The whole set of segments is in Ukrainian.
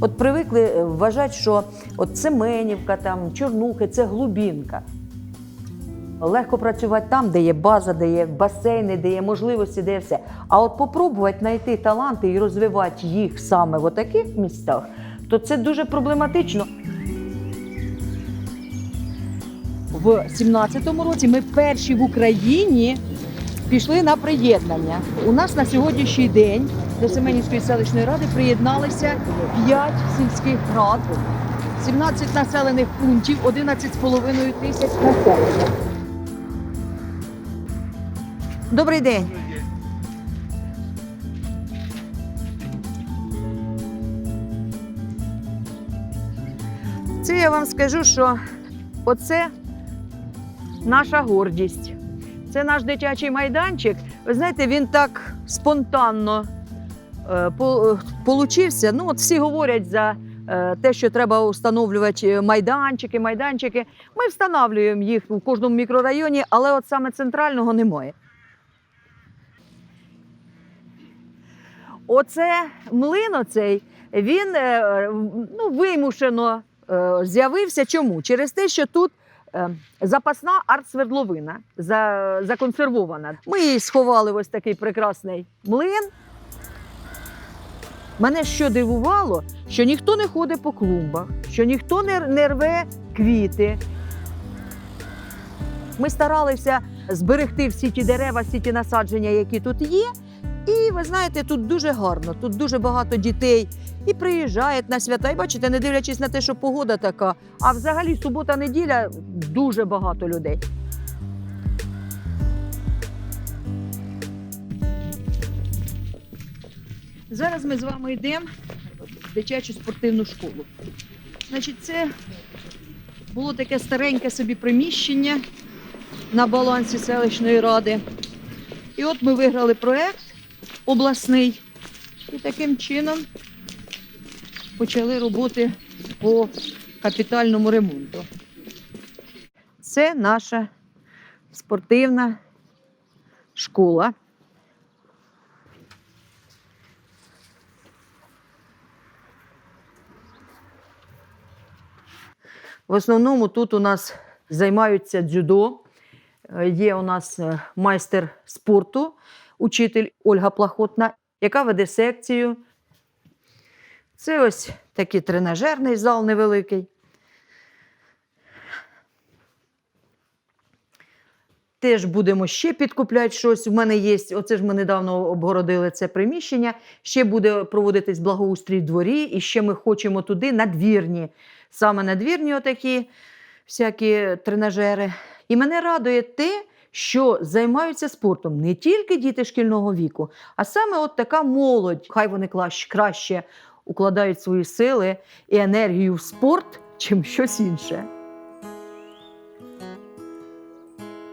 От привикли е, вважати, що от Семенівка, там, Чорнухи це глубінка. Легко працювати там, де є база, де є басейни, де є можливості, де є все. А от попробувати знайти таланти і розвивати їх саме в таких містах, то це дуже проблематично. В 17-му році ми перші в Україні пішли на приєднання. У нас на сьогоднішній день до Семенівської селищної ради приєдналися 5 сільських рад, 17 населених пунктів, 11,5 тисяч населення. Добрий день. Це я вам скажу, що оце наша гордість. Це наш дитячий майданчик. Ви знаєте, він так спонтанно по- получився. Ну, от всі говорять за е, те, що треба встановлювати майданчики, майданчики. Ми встановлюємо їх у кожному мікрорайоні, але от саме центрального немає. Оце млин оцей, він е, ну, вимушено е, з'явився. Чому? Через те, що тут е, запасна артсвердловина за, законсервована. Ми її сховали ось такий прекрасний млин. Мене що дивувало, що ніхто не ходить по клумбах, що ніхто не, не рве квіти. Ми старалися зберегти всі ті дерева, всі ті насадження, які тут є. І ви знаєте, тут дуже гарно, тут дуже багато дітей і приїжджають на свята. І бачите, не дивлячись на те, що погода така, а взагалі субота-неділя дуже багато людей. Зараз ми з вами йдемо в дитячу спортивну школу. Значить, це було таке стареньке собі приміщення на балансі селищної ради. І от ми виграли проект обласний. І таким чином почали роботи по капітальному ремонту. Це наша спортивна школа. В основному тут у нас займаються дзюдо. Е, Є у нас е, майстер спорту, учитель Ольга Плахотна, яка веде секцію. Це ось такий тренажерний зал невеликий. Теж будемо ще підкупляти щось. У мене є, оце ж ми недавно обгородили це приміщення. Ще буде проводитись благоустрій в дворі, і ще ми хочемо туди надвірні, саме надвірні отакі всякі тренажери. І мене радує те, що займаються спортом не тільки діти шкільного віку, а саме от така молодь. Хай вони краще укладають свої сили і енергію в спорт, чим щось інше.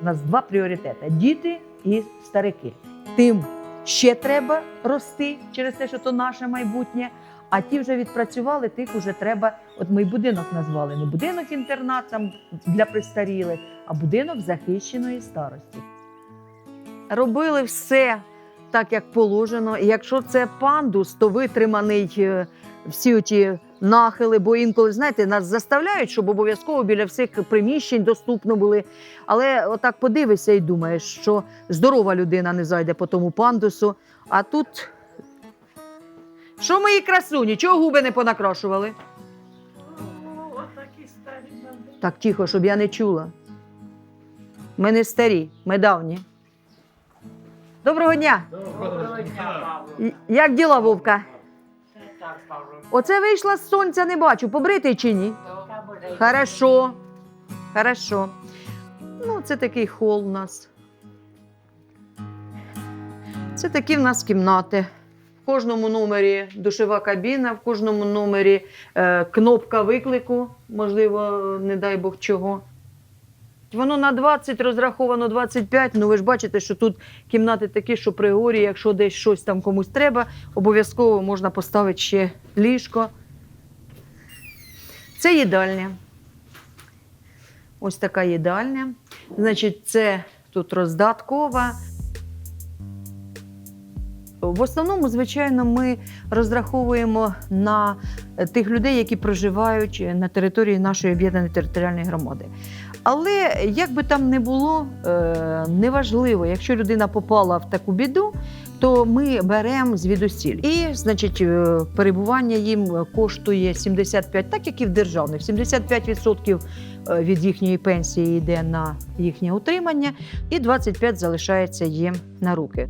У нас два пріоритети: діти і старики. Тим ще треба рости через те, що то наше майбутнє. А ті вже відпрацювали, тих вже треба. От ми й будинок назвали не будинок інтернат там для престарілих, а будинок захищеної старості. Робили все так, як положено. Якщо це пандус, то витриманий е, всі оті нахили, бо інколи, знаєте, нас заставляють, щоб обов'язково біля всіх приміщень доступно були. Але отак подивишся і думаєш, що здорова людина не зайде по тому пандусу. А тут. Що мої красуні? Чого губи не понакрашували? Так тихо, щоб я не чула. Ми не старі, ми давні. Доброго дня! І- Як діла, Вовка? Оце вийшла з сонця, не бачу. Побритий чи ні? Хорошо. Хорошо. Ну, це такий хол у нас. Це такі в нас кімнати. В кожному номері душова кабіна, в кожному номері е, кнопка виклику, можливо, не дай Бог чого. Воно на 20 розраховано 25. Ну ви ж бачите, що тут кімнати такі, що при горі, якщо десь щось там комусь треба, обов'язково можна поставити ще ліжко. Це їдальня. Ось така їдальня. Значить, це тут роздаткова. В основному, звичайно, ми розраховуємо на е, тих людей, які проживають на території нашої об'єднаної територіальної громади. Але як би там не було, е, неважливо, якщо людина попала в таку біду, то ми беремо звідусіль. І, значить, е, перебування їм коштує 75, так як і в державних. 75% е, від їхньої пенсії йде на їхнє утримання, і 25 залишається їм на руки.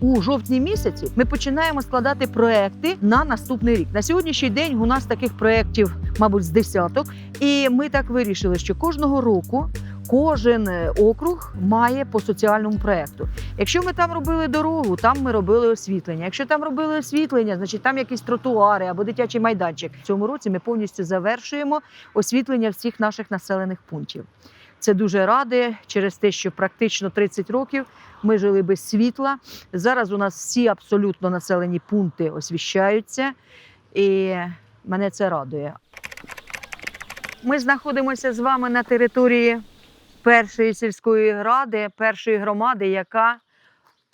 У жовтні місяці ми починаємо складати проекти на наступний рік. На сьогоднішній день у нас таких проєктів, мабуть, з десяток. І ми так вирішили, що кожного року кожен е, округ має по соціальному проєкту. Якщо ми там робили дорогу, там ми робили освітлення. Якщо там робили освітлення, значить там якісь тротуари або дитячий майданчик. В цьому році ми повністю завершуємо освітлення всіх наших населених пунктів. Це дуже ради через те, що практично 30 років ми жили без світла. Зараз у нас всі абсолютно населені пункти освіщаються, і мене це радує. Ми знаходимося з вами на території першої сільської ради, першої громади, яка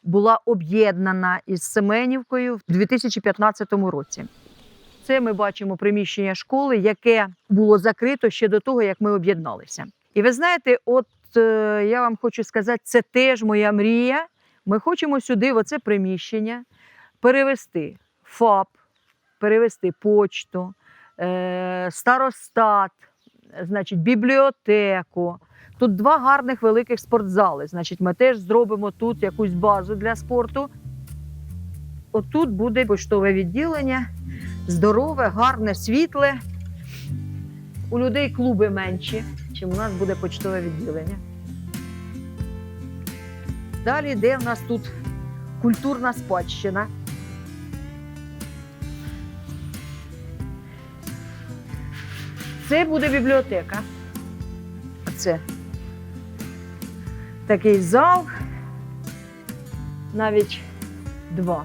була об'єднана із Семенівкою в 2015 році. Це ми бачимо приміщення школи, яке було закрито ще до того, як ми об'єдналися. І ви знаєте, от е, я вам хочу сказати, це теж моя мрія. Ми хочемо сюди, в оце приміщення, перевести ФАП, перевести почту, е, старостат, значить, бібліотеку. Тут два гарних великих спортзали. Значить, ми теж зробимо тут якусь базу для спорту. Отут буде поштове відділення, здорове, гарне, світле. У людей клуби менші, чим у нас буде почтове відділення. Далі йде в нас тут культурна спадщина. Це буде бібліотека. Це такий зал, навіть два.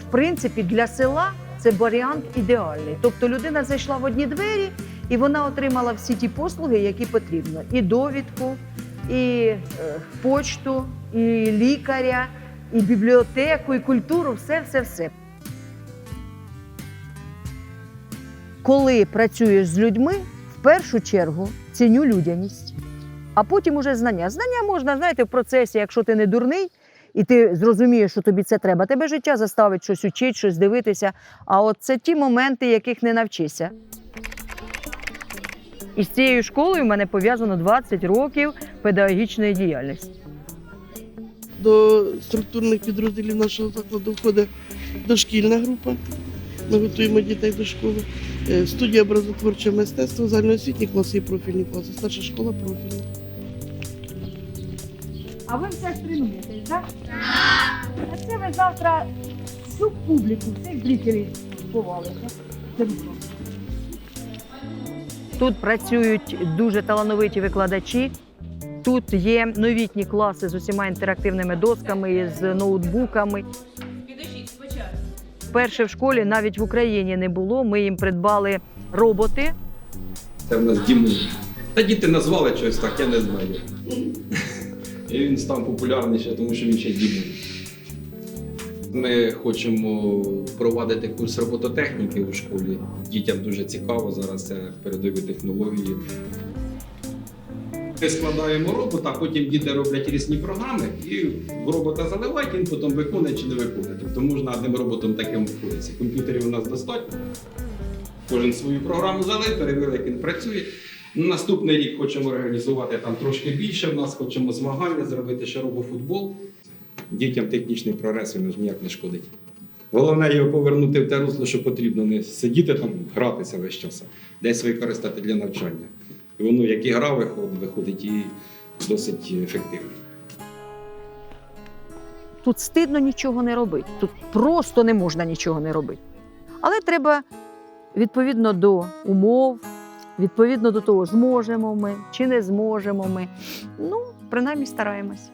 В принципі, для села це варіант ідеальний. Тобто людина зайшла в одні двері і вона отримала всі ті послуги, які потрібно: і довідку, і е, почту, і лікаря, і бібліотеку, і культуру, все, все, все. Коли працюєш з людьми, в першу чергу ціню людяність, а потім уже знання. Знання можна, знаєте, в процесі, якщо ти не дурний, і ти зрозумієш, що тобі це треба. Тебе життя заставить щось учити, щось дивитися. А от це ті моменти, яких не навчишся. І з цією школою в мене пов'язано 20 років педагогічної діяльності. До структурних підрозділів нашого закладу входить дошкільна група. Ми готуємо дітей до школи. Е, Студія образотворче мистецтво, загальноосвітні класи і профільні класи. Старша школа профільна. А ви все тренуєтесь, так? А це ви завтра всю публіку, всіх зрителів сховалися. Тут працюють дуже талановиті викладачі. Тут є новітні класи з усіма інтерактивними досками, з ноутбуками. Вперше в школі навіть в Україні не було. Ми їм придбали роботи. Це в нас Дімон. Та діти назвали щось так, я не знаю. І він став популярний ще, тому що він ще Дімон. Ми хочемо провадити курс робототехніки у школі. Дітям дуже цікаво зараз це передові технології. Ми складаємо робота, потім діти роблять різні програми і робота заливають, він потім виконує чи не виконує. Тобто можна одним роботом таким входитися. Комп'ютерів у нас достатньо. Кожен свою програму залив, перевірив, як він працює. Наступний рік хочемо організувати там трошки більше. В нас хочемо змагання, зробити ще робофутбол. Дітям технічний прогрес він ніяк не шкодить. Головне його повернути в те русло, що потрібно, не сидіти там, гратися весь час, десь використати для навчання. І воно як і гра виходить і досить ефективно. Тут стидно нічого не робити. Тут просто не можна нічого не робити. Але треба відповідно до умов, відповідно до того, зможемо ми чи не зможемо ми. Ну, принаймні стараємось.